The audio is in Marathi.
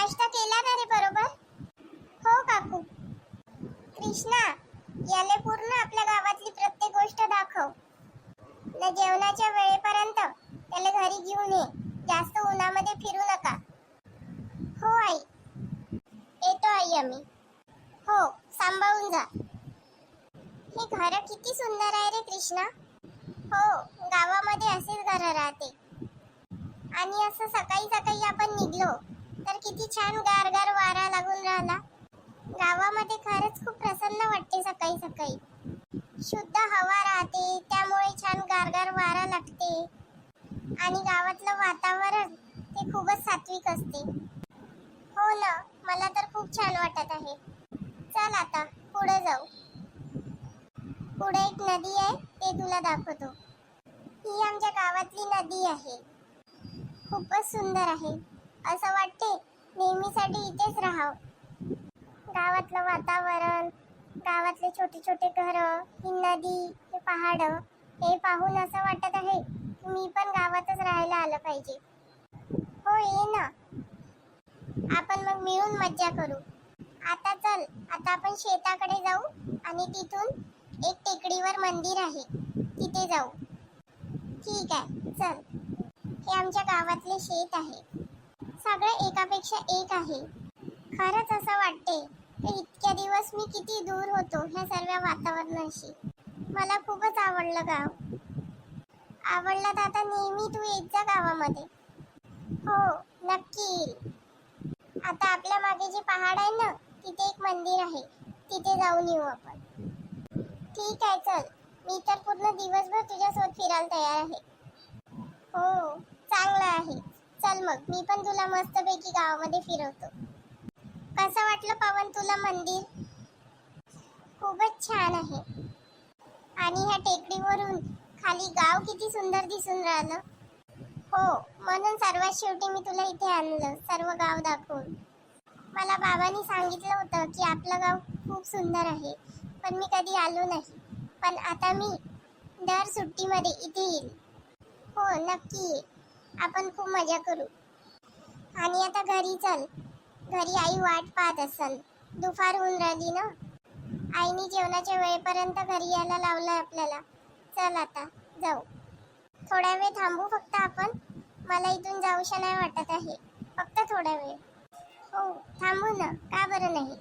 नाश्ता केला ना रे बरोबर? हो काकू. कृष्णा याले पूर्ण आपल्या गावातली प्रत्येक गोष्ट दाखव. न जेवणाच्या वेळेपर्यंत त्याला घरी घेऊन ये. जास्त उन्हामध्ये फिरू नका. हो आई. येतो आई आम्ही. हो सांभाळून जा. हे घर किती सुंदर आहे रे कृष्णा. हो गावामध्ये असेच घर राहते. आणि असं सकाळी सकाळी आपण निघलो. तर किती छान गारगार वारा लागून राहिला. गावामध्ये खरंच खूप प्रसन्न वाटते सकाळी सकाळी. शुद्ध हवा राहते त्यामुळे छान गारगार वारा लागते. आणि गावातलं वातावरण ते खूपच सात्विक असते. हो ना मला तर खूप छान वाटत आहे. चल आता पुढे जाऊ. पुढे एक नदी आहे ते तुला दाखवतो. ही आमच्या गावातली नदी आहे. खूपच सुंदर आहे. असं वाटते नेहमीसाठी इथेच राहावं. गावातलं वातावरण गावातले छोटे छोटे घर ही नदी हे पहाड हे पाहून असं वाटत आहे की मी पण गावातच राहायला आलं पाहिजे. हो ये ना. आपण मग मिळून मज्जा करू. आता चल आता आपण शेताकडे जाऊ आणि तिथून एक टेकडीवर मंदिर आहे. तिथे जाऊ. ठीक आहे चल. हे आमच्या गावातले शेत आहे. सगळे एकापेक्षा एक आहे. खरंच असं वाटते. की इतक्या दिवस मी किती दूर होतो ह्या सर्व वातावरणाशी. मला खूपच आवडलं गाव. आवडलं तर आता नेहमी तू येत जा गावामध्ये. हो नक्की. आता आपल्या मागे जे पहाड आहे ना तिथे एक मंदिर आहे. तिथे जाऊन येऊ आपण. ठीक आहे चल. मी तर पूर्ण दिवसभर तुझ्यासोबत फिरायला तयार आहे. हो. चल मग. मी पण तुला मस्तपैकी गावामध्ये फिरवतो. कसं वाटलं पवन तुला मंदिर? खूपच छान आहे. आणि ह्या टेकडीवरून खाली गाव किती सुंदर दिसून राहिलं. हो म्हणून सर्वात शेवटी मी तुला इथे आणलं सर्व गाव दाखवून. मला बाबांनी सांगितलं होतं की आपलं गाव खूप सुंदर आहे पण मी कधी आलो नाही. पण आता मी दर सुट्टीमध्ये इथे येईल. हो नक्की. ये आपण खूप मजा करू. आणि आता घरी चल. घरी आई वाट पाहत असल दुपार होऊन राहिली ना? आईने जेवणाच्या वेळेपर्यंत घरी यायला लावलं आपल्याला. चल आता जाऊ. थोडा वेळ थांबू फक्त आपण? मला इथून जाऊशा नाही वाटत आहे. फक्त थोडा वेळ. हो थांबू ना. का बरं नाही?